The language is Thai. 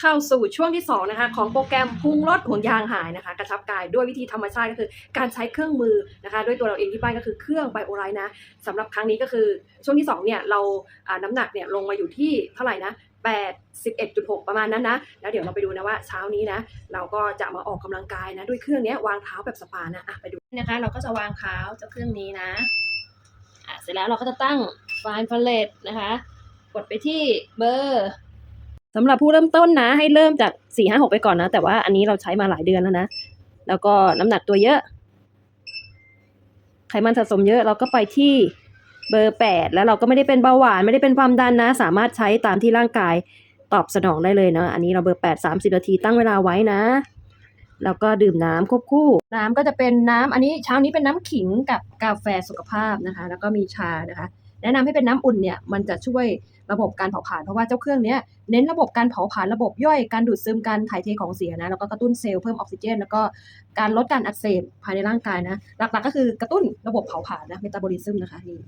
เข้าสู่ช่วงที่สองนะคะของโปรแกรมพุงลดห่วงยางหายนะคะ กระชับกายด้วยวิธีธรรมชาติก็คือ การใช้เครื่องมือนะคะด้วยตัวเราเองที่บ้านก็คือเครื่องไบโอไลท์นะสำหรับครั้งนี้ก็คือช่วงที่สองเนี่ยเราอ่าน้ำหนักเนี่ยลงมาอยู่ที่เท่าไหร่นะ81.6 ประมาณนั้นนะ แล้วเดี๋ยวเราไปดูนะว่าเช้านี้นะ เราก็จะมาออกกำลังกายนะ ด้วยเครื่องนี้วางเท้าแบบสปานะอะไปดูนะคะ เราก็จะวางเท้าเจ้าเครื่องนี้นะอะเสร็จแล้วเราก็จะตั้งไฟล์ฟลเลตนะคะ กดไปที่เบอร์ สำหรับผู้เริ่มต้นนะ ให้เริ่มจากสี่ห้าหกไปก่อนนะ แต่ว่าอันนี้เราใช้มาหลายเดือนแล้วนะ แล้วก็น้ำหนักตัวเยอะ ไขมันสะสมเยอะเราก็ไปที่เบอร์แปดแล้วเราก็ไม่ได้เป็นเบาหวานไม่ได้เป็นความดันนะ สามารถใช้ตามที่ร่างกายตอบสนองได้เลยเนาะอันนี้เราเบอร์แปดสามสิบนาทีตั้งเวลาไว้นะแล้วก็ดื่มน้ำควบคู่ น้ำก็จะเป็นน้ำอันนี้เช้านี้เป็นน้ำขิงกับกาแฟสุขภาพนะคะ แล้วก็มีชานะคะ แนะนำให้เป็นน้ำอุ่นเนี่ยมันจะช่วยระบบการเผาผลาญเพราะว่าเจ้าเครื่องเนี้ยเน้นระบบการเผาผลาญระบบย่อยการดูดซึมการถ่ายเทของเสียนะแล้วก็กระตุ้นเซลล์เพิ่มออกซิเจน แล้วก็การลดการอักเสบภายในร่างกายนะหลักๆ ก็คือกระตุ้นระบบเผาผลาญนะเมตาบอลิซึมนะคะนี่